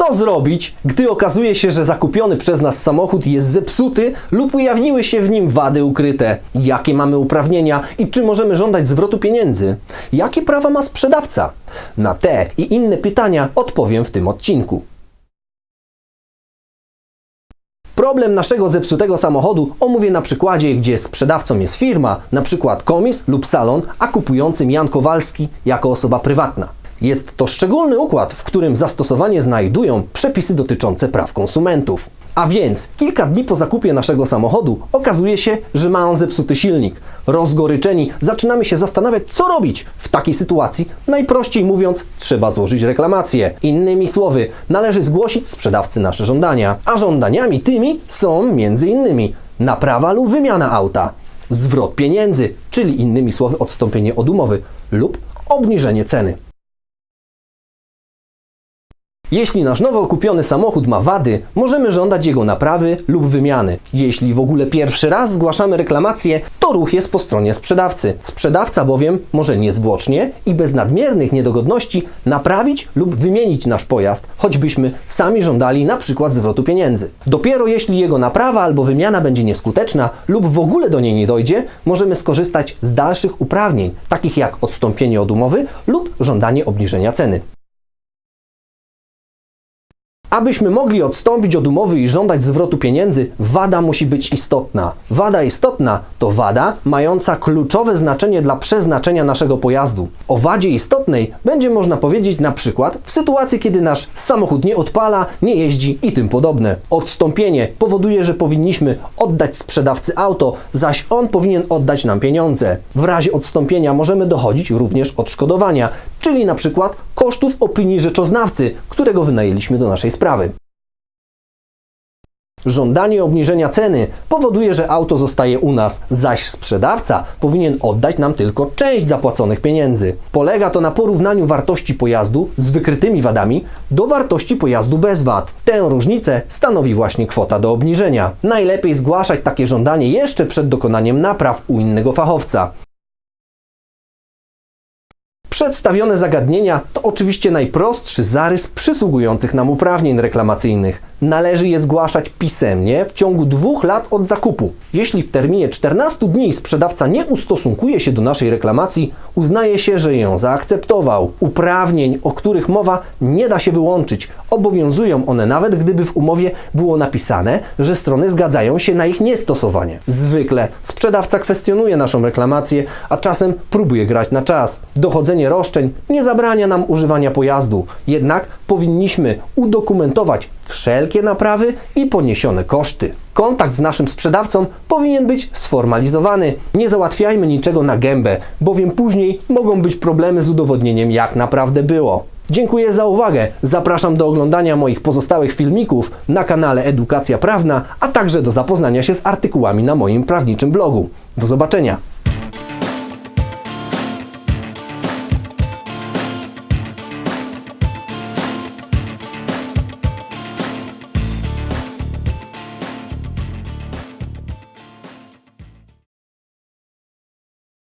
Co zrobić, gdy okazuje się, że zakupiony przez nas samochód jest zepsuty lub ujawniły się w nim wady ukryte? Jakie mamy uprawnienia i czy możemy żądać zwrotu pieniędzy? Jakie prawa ma sprzedawca? Na te i inne pytania odpowiem w tym odcinku. Problem naszego zepsutego samochodu omówię na przykładzie, gdzie sprzedawcą jest firma, na przykład komis lub salon, a kupującym Jan Kowalski jako osoba prywatna. Jest to szczególny układ, w którym zastosowanie znajdują przepisy dotyczące praw konsumentów. A więc kilka dni po zakupie naszego samochodu okazuje się, że ma on zepsuty silnik. Rozgoryczeni zaczynamy się zastanawiać, co robić. W takiej sytuacji, najprościej mówiąc, trzeba złożyć reklamację. Innymi słowy, należy zgłosić sprzedawcy nasze żądania. A żądaniami tymi są m.in. naprawa lub wymiana auta, zwrot pieniędzy, czyli innymi słowy odstąpienie od umowy lub obniżenie ceny. Jeśli nasz nowo kupiony samochód ma wady, możemy żądać jego naprawy lub wymiany. Jeśli w ogóle pierwszy raz zgłaszamy reklamację, to ruch jest po stronie sprzedawcy. Sprzedawca bowiem może niezwłocznie i bez nadmiernych niedogodności naprawić lub wymienić nasz pojazd, choćbyśmy sami żądali na przykład zwrotu pieniędzy. Dopiero jeśli jego naprawa albo wymiana będzie nieskuteczna lub w ogóle do niej nie dojdzie, możemy skorzystać z dalszych uprawnień, takich jak odstąpienie od umowy lub żądanie obniżenia ceny. Abyśmy mogli odstąpić od umowy i żądać zwrotu pieniędzy, wada musi być istotna. Wada istotna to wada mająca kluczowe znaczenie dla przeznaczenia naszego pojazdu. O wadzie istotnej będzie można powiedzieć na przykład w sytuacji, kiedy nasz samochód nie odpala, nie jeździ i tym podobne. Odstąpienie powoduje, że powinniśmy oddać sprzedawcy auto, zaś on powinien oddać nam pieniądze. W razie odstąpienia możemy dochodzić również odszkodowania, czyli na przykład kosztów opinii rzeczoznawcy, którego wynajęliśmy do naszej sprawy. Żądanie obniżenia ceny powoduje, że auto zostaje u nas, zaś sprzedawca powinien oddać nam tylko część zapłaconych pieniędzy. Polega to na porównaniu wartości pojazdu z wykrytymi wadami do wartości pojazdu bez wad. Tę różnicę stanowi właśnie kwota do obniżenia. Najlepiej zgłaszać takie żądanie jeszcze przed dokonaniem napraw u innego fachowca. Przedstawione zagadnienia to oczywiście najprostszy zarys przysługujących nam uprawnień reklamacyjnych. Należy je zgłaszać pisemnie w ciągu dwóch lat od zakupu. Jeśli w terminie 14 dni sprzedawca nie ustosunkuje się do naszej reklamacji, uznaje się, że ją zaakceptował. Uprawnień, o których mowa, nie da się wyłączyć. Obowiązują one nawet gdyby w umowie było napisane, że strony zgadzają się na ich niestosowanie. Zwykle sprzedawca kwestionuje naszą reklamację, a czasem próbuje grać na czas. Dochodzenie roszczeń nie zabrania nam używania pojazdu, jednak powinniśmy udokumentować wszelkie naprawy i poniesione koszty. Kontakt z naszym sprzedawcą powinien być sformalizowany. Nie załatwiajmy niczego na gębę, bowiem później mogą być problemy z udowodnieniem, jak naprawdę było. Dziękuję za uwagę. Zapraszam do oglądania moich pozostałych filmików na kanale Edukacja Prawna, a także do zapoznania się z artykułami na moim prawniczym blogu. Do zobaczenia.